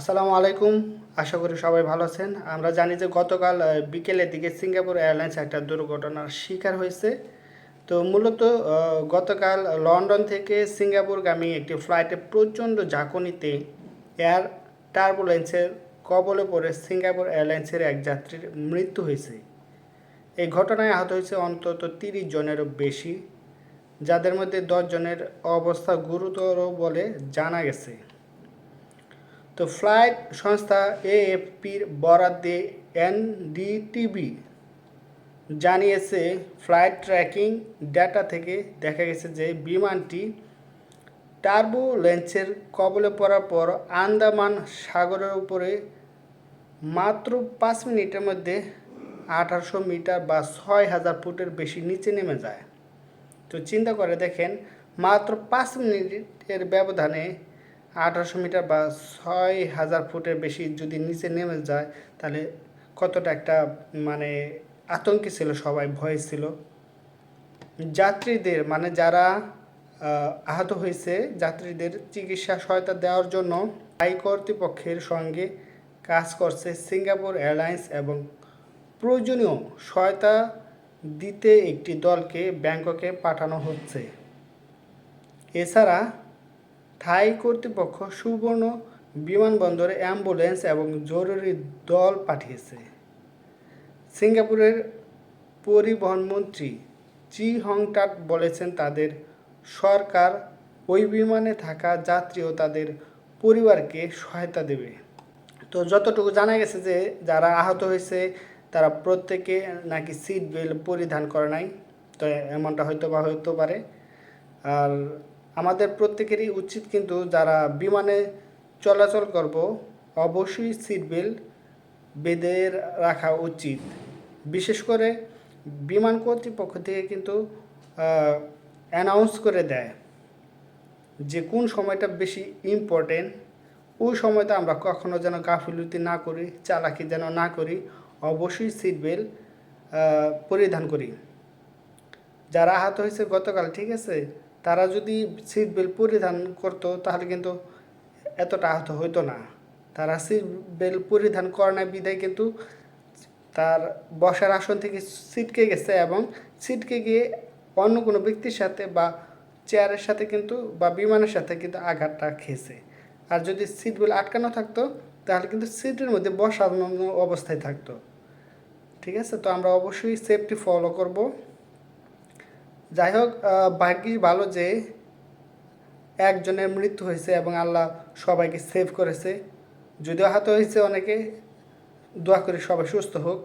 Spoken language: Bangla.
আসসালামু আলাইকুম। আশা করি সবাই ভালো আছেন। আমরা জানি যে গতকাল বিকেলের দিকে সিঙ্গাপুর এয়ারলাইন্স একটা দুর্ঘটনার শিকার হয়েছে। তো মূলত গতকাল লন্ডন থেকে সিঙ্গাপুরগামী একটি ফ্লাইটে প্রচণ্ড ঝাঁকুনিতে এয়ার টার্বুলেন্সের কবলে পড়ে সিঙ্গাপুর এয়ারলাইন্সের এক যাত্রীর মৃত্যু হয়েছে। এই ঘটনায় আহত হয়েছে অন্তত তিরিশ জনেরও বেশি, যাদের মধ্যে দশ জনের অবস্থা গুরুতর বলে জানা গেছে। তো ফ্লাইট সংস্থা এএফপির বরাদ্দে এনডিটিভি জানিয়েছে, ফ্লাইট ট্র্যাকিং ডেটা থেকে দেখা গেছে যে বিমানটি টার্বুলেন্সের কবলে পড়ার পর আন্দামান সাগরের উপরে মাত্র পাঁচ মিনিটের মধ্যে আঠারোশো মিটার বা ছয় হাজার ফুটের বেশি নিচে নেমে যায়। তো চিন্তা করে দেখেন, মাত্র পাঁচ মিনিটের ব্যবধানে আঠারোশো মিটার বা ছয় হাজার ফুটের বেশি যদি নিচে নেমে যায়, তাহলে কতটা একটা মানে আতঙ্কে ছিল সবাই, ভয় ছিল। যাত্রীদের মানে যারা আহত হয়েছে, যাত্রীদের চিকিৎসা সহায়তা দেওয়ার জন্য হাই কর্তৃপক্ষের সঙ্গে কাজ করছে সিঙ্গাপুর এয়ারলাইন্স এবং প্রয়োজনীয় সহায়তা দিতে একটি দলকে ব্যাংককে পাঠানো হচ্ছে। এছাড়া থাই কর্তৃপক্ষ সুবর্ণ বিমানবন্দরে অ্যাম্বুলেন্স এবং জরুরি দল পাঠিয়েছে। সিঙ্গাপুরের পরিবহন মন্ত্রী চি হংটাট বলেছেন, তাদের সরকার ওই বিমানে থাকা যাত্রী ও তাদের পরিবারকে সহায়তা দেবে। তো যতটুকু জানা গেছে যে, যারা আহত হয়েছে, তারা প্রত্যেকে নাকি সিট বেল্ট পরিধান করে নাই। তো এমনটা হয়তো বা হইতে পারে। আর আমাদের প্রত্যেকেরই উচিত কিন্তু যারা বিমানে চলাচল করব, অবশ্যই সিট বেল্ট বেঁধে রাখা উচিত। বিশেষ করে বিমান কর্তৃপক্ষ থেকে কিন্তু অ্যানাউন্স করে দেয় যে কোন সময়টা বেশি ইম্পর্টেন্ট ওই সময়টা আমরা কখনো যেন গাফিলতি না করি, চালাকি যেন না করি, অবশ্যই সিট বেল্ট পরিধান করি। যারা আহত হয়েছে গতকাল, ঠিক আছে? তারা যদি সিট বেল্ট পরিধান করতো, তাহলে কিন্তু এতটা আহত হইতো না। তারা সিট বেল্ট পরিধান করে না বিদায় কিন্তু তার বসার আসন থেকে ছিটকে গেছে এবং ছিটকে গিয়ে অন্য কোনো ব্যক্তির সাথে বা চেয়ারের সাথে কিন্তু বা বিমানের সাথে কিন্তু আঘাতটা খেয়েছে। আর যদি সিট বেল্ট আটকানো থাকতো, তাহলে কিন্তু সিটের মধ্যে বসানো অবস্থায় থাকতো। ঠিক আছে? তো আমরা অবশ্যই সেফটি ফলো করব। যাই হোক বাকি ভালো যে একজনের মৃত্যু হয়েছে এবং আল্লাহ সবাইকে সেভ করেছে। যদিও হাত হয়েছে অনেকে, দোয়া করে সবাই সুস্থ হোক।